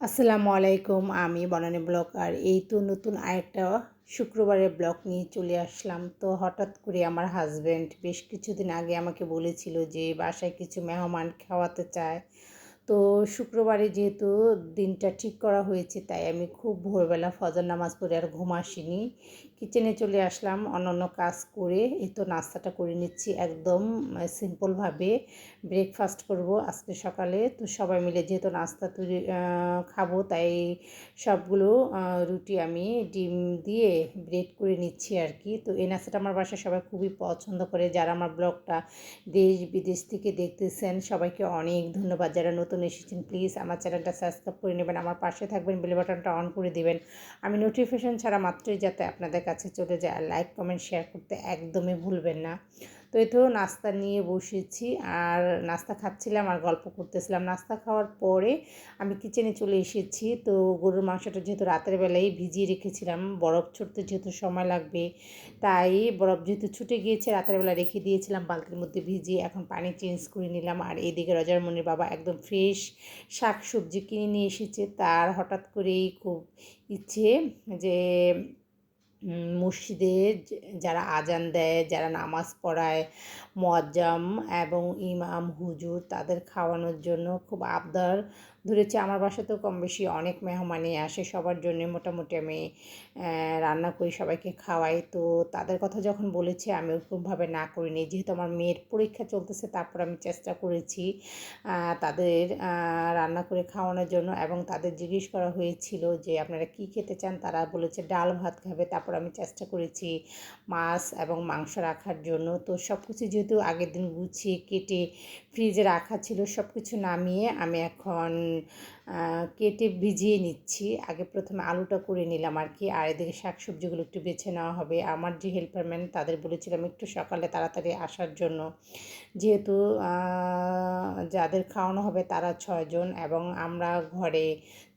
আসসালামু আলাইকুম, আমি বনানী ব্লগ আর এই তো নতুন আরেকটা শুক্রবারের ব্লক নিয়ে চলে আসলাম। তো হঠাৎ করে আমার হাজব্যান্ড বেশ কিছুদিন আগে আমাকে বলেছিল যে বাসায় কিছু মেহমান খাওয়াতে চায়। তো শুক্রবারে যেহেতু দিনটা ঠিক করা হয়েছে, তাই আমি খুব ভোরবেলা ফজর নামাজ পড়ে আর ঘুম আসিনি। কিচেনে চলে আসলাম, অন্যান্য কাজ করে এই তো নাস্তাটা করে নিচ্ছি একদম সিম্পলভাবে ব্রেকফাস্ট করব আজকে সকালে। তো সবাই মিলে যেহেতু নাস্তা তৈরি খাব, তাই সবগুলো রুটি আমি ডিম দিয়ে ব্রেড করে নিচ্ছি আর কি। তো এই নাস্তাটা আমার বাসায় সবাই খুবই পছন্দ করে। যারা আমার ব্লগটা দেশ বিদেশ থেকে দেখতেছেন, সবাইকে অনেক ধন্যবাদ। যারা নতুন এসেছেন প্লিজ আমার চ্যানেলটা সাবস্ক্রাইব করে নেবেন, আমার পাশে থাকবেন বেল বাটনটা অন করে দিবেন। আমি নোটিফিকেশন ছাড়া মাত্রই যাতে আপনাদের কাছে চলে যায় লাইক কমেন্ট শেয়ার করতে একদমই ভুলবেন না। তো তো নাস্তা নিয়ে বসেছি। আর নাস্তা খাচ্ছিলাম, আর গল্প করতেছিলাম। নাস্তা খাওয়ার পরে আমি কিচেনে চলে এসেছি। তো গরুর মাংসটা যেহেতু রাতের বেলায় ভিজিয়ে রেখেছিলাম, বরফ ছুটতে যেহেতু সময় লাগবে, তাই বরফ যেহেতু ছুটে গিয়েছে, রাতের বেলা রেখে দিয়েছিলাম, বালতির মধ্যে ভিজিয়ে এখন পানি চেঞ্জ করে নিলাম। আর এদিকে রজারমনির বাবা একদম ফ্রেশ শাক সবজি কিনে নিয়ে এসেছে। তার হঠাৎ করেই খুব ইচ্ছে যে মসজিদে যারা আজান দেয়, যারা নামাজ পড়ায় মজ্জাম এবং ইমাম হুজুর তাদের খাওয়ানোর জন্য খুব আবদার ধরেছে আমার বাসাতেও কম বেশি অনেক মেহমানই আসে। সবার জন্য মোটামুটি আমি রান্না করি, সবাইকে খাওয়াই। তো তাদের কথা যখন বলেছে, আমি ওরকমভাবে না করিনি। যেহেতু আমার মেয়ের পরীক্ষা চলতেছে, তারপর আমি চেষ্টা করেছি তাদের রান্না করে খাওয়ানোর জন্য এবং তাদের জিজ্ঞেস করা হয়েছিল যে, আপনারা কি খেতে চান? তারা বলেছে, ডাল ভাত খাবে। তারপর আমি চেষ্টা করেছি মাছ এবং মাংস রাখার জন্য। তো সব কিছু যেহেতু আগের দিন গুছিয়ে কেটে ফ্রিজে রাখা ছিল সব কিছু নামিয়ে আমি এখন কেটে ভিজিয়ে নিচ্ছি। আগে প্রথমে আলুটা করে নিলাম আর কি। আর এদিকে শাক সবজিগুলো একটু বেছে নেওয়া হবে। আমার যে হেল্পারম্যান তাদের বলেছিলাম একটু সকালে তাড়াতাড়ি আসার জন্য। যেহেতু যাদের খাওয়ানো হবে তারা ছয়জন এবং আমরা ঘরে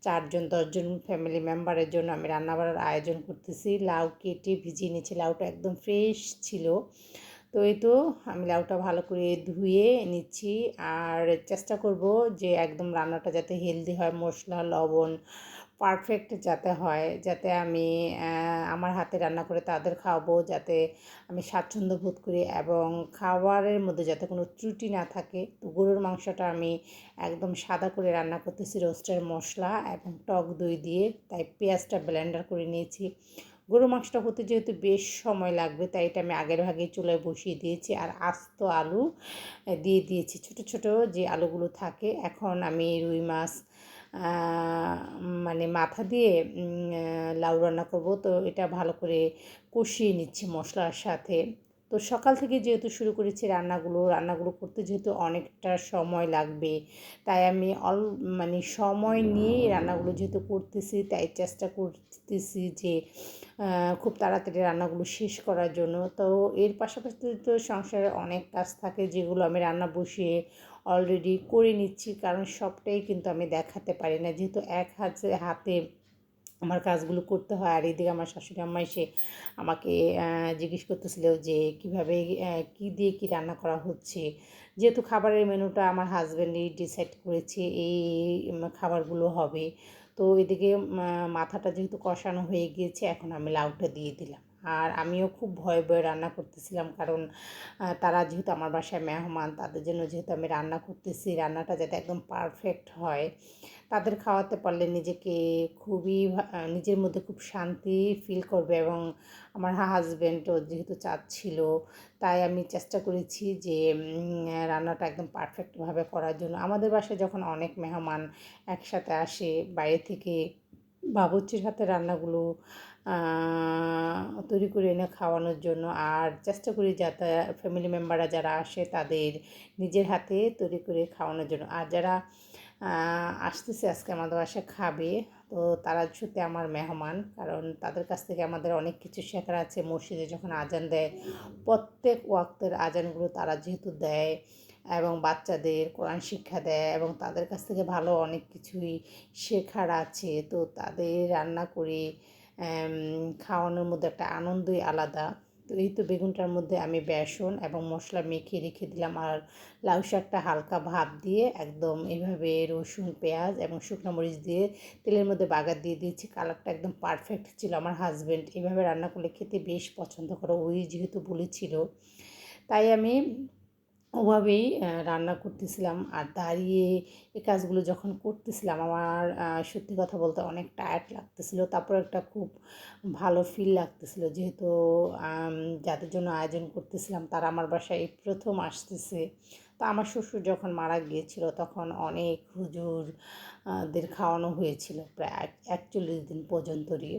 চারজন দশজন ফ্যামিলি মেম্বারের জন্য আমি রান্নাবাড়ার আয়োজন করতেছি। লাউ কেটে ভিজিয়ে নিয়েছি লাউটা একদম ফ্রেশ ছিল। তো এই তো আমি লাউটা ভালো করে ধুয়ে নিচ্ছি। আর চেষ্টা করব যে একদম রান্নাটা যাতে হেলদি হয়, মশলা, লবণ পারফেক্ট যাতে হয়, যাতে আমি আমার হাতে রান্না করে তাদের খাওয়াবো, যাতে আমি স্বাচ্ছন্দ্য বোধ করি এবং খাবারের মধ্যে যাতে কোনো ত্রুটি না থাকে। তো গরুর মাংসটা আমি একদম সাদা করে রান্না করতেছি রোস্টের মশলা এবং টক দই দিয়ে। তাই পেঁয়াজটা ব্লেন্ডার করে নিয়েছি। গরু মাংসটা হতে যেহেতু বেশ সময় লাগবে, তাই এটা আমি আগের ভাগে চুলায় বসিয়ে দিয়েছি আর আস্ত আলু দিয়ে দিয়েছি। ছোট ছোট যে আলুগুলো থাকে, এখন আমি রুই মাছ মানে মাথা দিয়ে লাউ রান্না করব। তো এটা ভালো করে কষিয়ে নিচ্ছি মশলার সাথে। তো সকাল থেকে যেহেতু শুরু করেছি রান্নাগুলো রান্নাগুলো করতে যেহেতু অনেকটা সময় লাগবে, তাই আমি অল মানে সময় নিয়েই রান্নাগুলো যেহেতু করতেছি, তাই চেষ্টা করতেছি যে খুব তাড়াতাড়ি রান্নাগুলো শেষ করার জন্য। তো এর পাশাপাশি তো সংসারে অনেক কাজ থাকে যেগুলো আমি রান্না বসিয়ে অলরেডি করে নিচ্ছি, কারণ সবটাই কিন্তু আমি দেখাতে পারি না। যেহেতু এক হাতে হাতে আমার কাজগুলো করতে হয়। আর এদিকে আমার শাশুড়ি আম্মা এসে আমাকে জিজ্ঞেস করতেছিল যে কীভাবে কি দিয়ে কি রান্না করা হচ্ছে? যেহেতু খাবারের মেনুটা আমার হাজব্যান্ডই ডিসাইড করেছে এই খাবারগুলো হবে। তো এদিকে মাথাটা যেহেতু কষানো হয়ে গিয়েছে, এখন আমি লাউটা দিয়ে দিলাম। আর আমিও খুব ভয়ে ভয়ে রান্না করতেছিলাম কারণ তারা যেহেতু আমার বাসায় মেহমান, তাদের জন্য যেহেতু আমি রান্না করতেছি, রান্নাটা যাতে একদম পারফেক্ট হয়, তাদের খাওয়াতে পারলে নিজেকে খুবই নিজের মধ্যে খুব শান্তি ফিল করবে এবং আমার হাজব্যান্ডও যেহেতু চাচ্ছিল, তাই আমি চেষ্টা করেছি যে রান্নাটা একদম পারফেক্টভাবে করার জন্য। আমাদের বাসায় যখন অনেক মেহমান একসাথে আসে, বাইরে থেকে বাবুর্চির হাতে রান্নাগুলো তৈরি করে এনে খাওয়ানোর জন্য। আর চেষ্টা করি যাতে ফ্যামিলি মেম্বাররা যারা আসে তাদের নিজের হাতে তৈরি করে খাওয়ানোর জন্য। আর যারা আসতেছে আজকে আমাদের বাসায় খাবে, তো তারা সত্যি আমার মেহমান। কারণ তাদের কাছ থেকে আমাদের অনেক কিছু শেখার আছে। মসজিদে যখন আজান দেয়, প্রত্যেক ওয়াক্তের আজানগুলো তারা যেহেতু দেয় এবং বাচ্চাদের কোরআন শিক্ষা দেয় এবং তাদের কাছ থেকে ভালো অনেক কিছুই শেখার আছে, তো তাদের রান্না করে খাওয়ানোর মধ্যে একটা আনন্দই আলাদা। তো এই তো বেগুনটার মধ্যে আমি বেসন এবং মশলা মেখে রেখে দিলাম আর লাউ শাকটা হালকা ভাপ দিয়ে একদম এইভাবে রসুন, পেঁয়াজ এবং শুকনো মরিচ দিয়ে তেলের মধ্যে বাগার দিয়ে দিয়েছি। কালারটা একদম পারফেক্ট ছিল আমার হাজব্যান্ড এইভাবে রান্না করলে খেতে বেশ পছন্দ করে। ওই যেহেতু বলেছিল। তাই আমি ওভাবেই রান্না করতেছিলাম। আর দাঁড়িয়ে এই কাজগুলো যখন করতেছিলাম, আমার সত্যি কথা বলতে অনেক টায়ার্ড লাগতেছিল। তারপর একটা খুব ভালো ফিল লাগতেছিল। যেহেতু যাদের জন্য আয়োজন করতেছিলাম, তারা আমার বাসায় প্রথম আসতেছে। তো আমার শ্বশুর যখন মারা গিয়েছিল, তখন অনেক হুজুরদের খাওয়ানো হয়েছিল, প্রায় একচল্লিশ দিন পর্যন্তই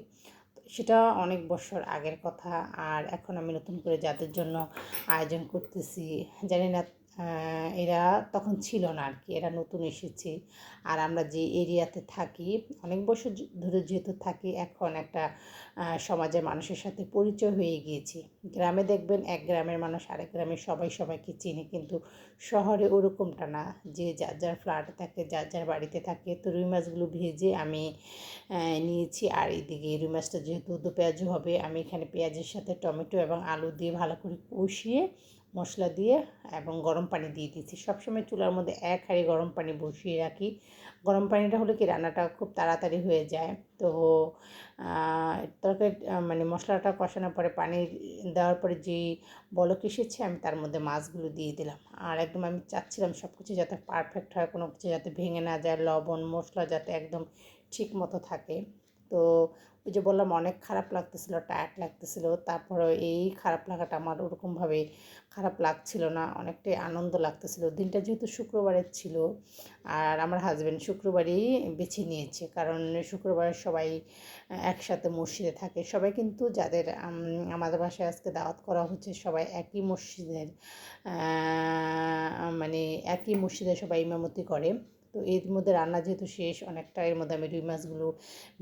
সেটা অনেক বছর আগের কথা। আর এখন আমি নতুন করে যাদের জন্য আয়োজন করতেছি, জানি না এরা তখন ছিল না আর কি এরা নতুন এসেছে। আর আমরা যে এরিয়াতে থাকি, অনেক বছর ধরে যেহেতু থাকি, এখন একটা সমাজের মানুষের সাথে পরিচয় হয়ে গিয়েছি। গ্রামে দেখবেন এক গ্রামের মানুষ আরেক গ্রামের সবাই সবাইকে চিনে, কিন্তু শহরে ওরকমটা না। যে যার যার ফ্ল্যাটে থাকে, যার যার বাড়িতে থাকে, তো রুই মাছগুলো ভেজে আমি নিয়েছি। আর এদিকে রুই মাছটা যেহেতু দু পেঁয়াজু হবে, আমি এখানে পেঁয়াজের সাথে টমেটো এবং আলু দিয়ে ভালো করে কষিয়ে, মশলা দিয়ে এবং গরম পানি দিয়ে দিচ্ছি সবসময় চুলার মধ্যে এক হাঁড়ি গরম পানি বসিয়ে রাখি। গরম পানিটা হলে কি রান্নাটা খুব তাড়াতাড়ি হয়ে যায়? তো তরকারি মানে মশলাটা কষানোর পরে পানি দেওয়ার পরে যে বলক এসেছে, আমি তার মধ্যে মাছগুলো দিয়ে দিলাম। আর একদম আমি চাচ্ছিলাম সব কিছু যাতে পারফেক্ট হয়, কোনো কিছু যাতে ভেঙে না যায়, লবণ, মশলা যাতে একদম ঠিক মতো থাকে। তো ওই যে বললাম অনেক খারাপ লাগতেছিলো টায়ার্ড লাগতেছিলো তারপরে এই খারাপ লাগাটা আমার ওরকমভাবে খারাপ লাগছিল না, অনেকটাই আনন্দ লাগতেছিল। দিনটা যেহেতু শুক্রবারের ছিল আর আমার হাজব্যান্ড শুক্রবারই বেছে নিয়েছে, কারণ শুক্রবার সবাই একসাথে মসজিদে থাকে। সবাই কিন্তু যাদের আমাদের বাসায় আজকে দাওয়াত করা হচ্ছে সবাই একই মসজিদের মানে একই মসজিদে সবাই ইমামতি করে। তো এর মধ্যে রান্না যেহেতু শেষ, অনেকটা এর মধ্যে আমি রুই মাছগুলো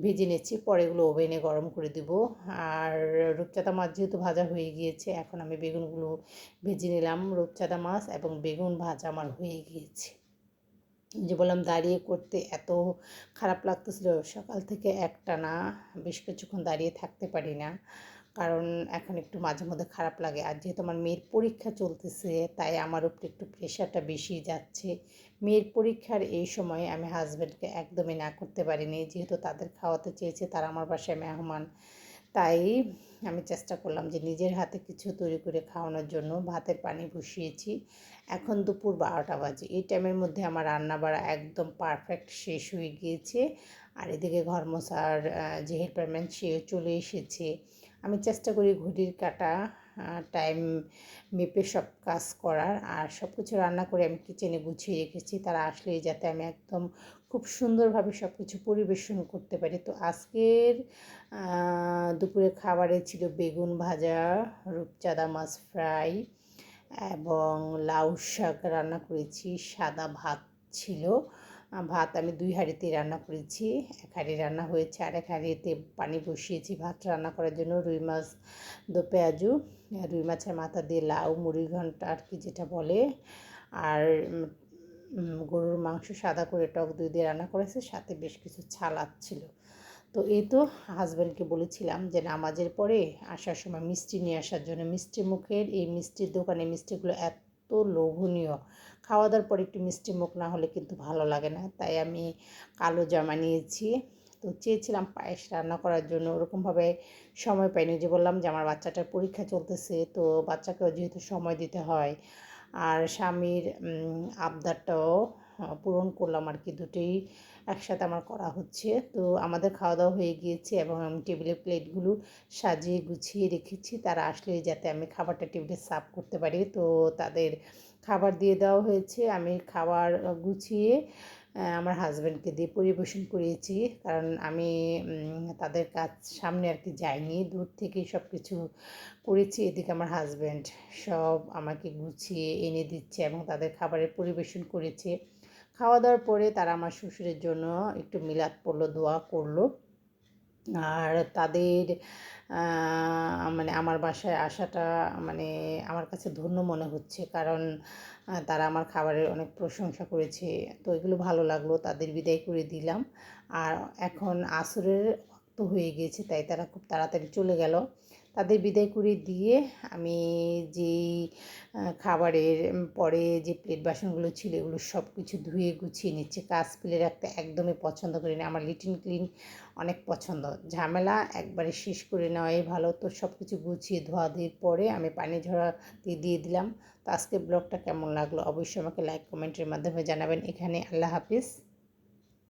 ভেজে নিচ্ছি, পরে এগুলো ওভেনে গরম করে দিব। আর রূপচাঁদা মাছ যেহেতু ভাজা হয়ে গিয়েছে, এখন আমি বেগুনগুলো ভেজে নিলাম রূপচাঁদা মাছ এবং বেগুন ভাজা আমার হয়ে গিয়েছে। যে বললাম দাঁড়িয়ে করতে এত খারাপ লাগতেছিল, সকাল থেকে একটা না বেশ কিছুক্ষণ দাঁড়িয়ে থাকতে পারি না। কারণ এখন একটু মাঝে মধ্যে খারাপ লাগে। আর যেহেতু আমার মেয়ের পরীক্ষা চলতেছে, তাই আমার উপরে একটু প্রেশারটা বেশি যাচ্ছে। মেয়ের পরীক্ষার এই সময়ে আমি হাজব্যান্ডকে একদমই না করতে পারিনি। যেহেতু তাদের খাওয়াতে চেয়েছে, তারা আমার বাসায় মেহমান। তাই আমি চেষ্টা করলাম যে নিজের হাতে কিছু তৈরি করে খাওয়ানোর জন্য। ভাতের পানি বসিয়েছি। এখন দুপুর বারোটা বাজে। এই টাইমের মধ্যে আমার রান্না বাড়া একদম পারফেক্ট শেষ হয়ে গিয়েছে। আর এদিকে ঘর মশার যে হেল্পারম্যান সেও চলে এসেছে। আমি চেষ্টা করি ঘড়ির কাটা টাইম মেপে সব কাজ করার। আর সব কিছু রান্না করে আমি কিচেনে গুছিয়ে রেখেছি। তারা আসলেই যাতে আমি একদম খুব সুন্দরভাবে সব কিছু পরিবেশন করতে পারি। তো আজকের দুপুরে খাবারে ছিল বেগুন ভাজা, রূপচাঁদা মাছ ফ্রাই এবং লাউ শাক রান্না করেছি। সাদা ভাত ছিল। ভাত আমি দুই হাঁড়িতে রান্না করেছি। এক হাঁড়ি রান্না হয়েছে, আর এক হাঁড়িতে পানি বসিয়েছি ভাত রান্না করার জন্য, রুই মাছ, দো পেঁয়াজু রুই মাছের মাথা দিয়ে লাউ, মুড়ি, ঘণ্টা, আর কি যেটা বলে। আর গরুর মাংস সাদা করে টক দই দিয়ে রান্না করেছে, সাথে বেশ কিছু ছিল। তো এই তো হাজব্যান্ডকে বলেছিলাম যে নামাজের পরে আসার সময় মিষ্টি নিয়ে আসার জন্য, মিষ্টি মুখের এই মিষ্টির দোকানে মিষ্টিগুলো এত লোভনীয়। খাওয়া দাওয়ার পর একটু মিষ্টি মুখ না হলে কিন্তু ভালো লাগে না। তাই আমি কালো জামা নিয়েছি। তো চেয়েছিলাম পায়েস রান্না করার জন্য। ওরকমভাবে সময় পাইনি যে বললাম যে আমার বাচ্চাটার পরীক্ষা চলতেছে। তো বাচ্চাকেও যেহেতু সময় দিতে হয়, আর স্বামীর আবদারটাও পূরণ করলাম আর কি। দুটোই একসাথে আমার করা হচ্ছে। তো আমাদের খাওয়া দাওয়া হয়ে গিয়েছে এবং আমি টেবিলের প্লেটগুলো সাজিয়ে গুছিয়ে রেখেছি। তারা আসলে যাতে আমি খাবারটা টেবিলে সার্ভ করতে পারি। তো তাদের খাবার দিয়ে দেওয়া হয়েছে। আমি খাবার গুছিয়ে আমার হাজব্যান্ডকে দিয়ে পরিবেশন করিয়েছি। কারণ আমি তাদের কাজ সামনে আর কি যাইনি। দূর থেকেই সব কিছু করেছি। এদিকে আমার হাজব্যান্ড সব আমাকে গুছিয়ে এনে দিচ্ছে এবং তাদের খাবারের পরিবেশন করেছে। খাওয়া দাওয়ার পরে তারা আমার শ্বশুরের জন্য একটু মিলাদ পড়ল, দোয়া করল। আর তাদের মানে আমার বাসায় আসাটা মানে আমার কাছে ধন্য মনে হচ্ছে। কারণ তারা আমার খাবারের অনেক প্রশংসা করেছে। তো এগুলো ভালো লাগল, তাদের বিদায় করে দিলাম। আর এখন আসরের তো হয়ে গিয়েছে, তাই তারা খুব তাড়াতাড়ি চলে গেল। তাদের বিদায় করে দিয়ে আমি যেই খাবারের পরে যে প্লেট বাসনগুলো ছিল এগুলো সব কিছু ধুয়ে গুছিয়ে নিচ্ছি। কাজ ফেলে রাখতে একদমই পছন্দ করি না। আমার লিটিন ক্লিন অনেক পছন্দ। ঝামেলা একবারে শেষ করে নেওয়াই ভালো। তো সব কিছু গুছিয়ে ধোয়া ধুয়ে পরে আমি পানি ঝরা দিয়ে দিয়ে দিলাম। তো আজকে ব্লগটা কেমন লাগল? অবশ্যই আমাকে লাইক কমেন্টের মাধ্যমে জানাবেন। এখানে আল্লাহ হাফিজ।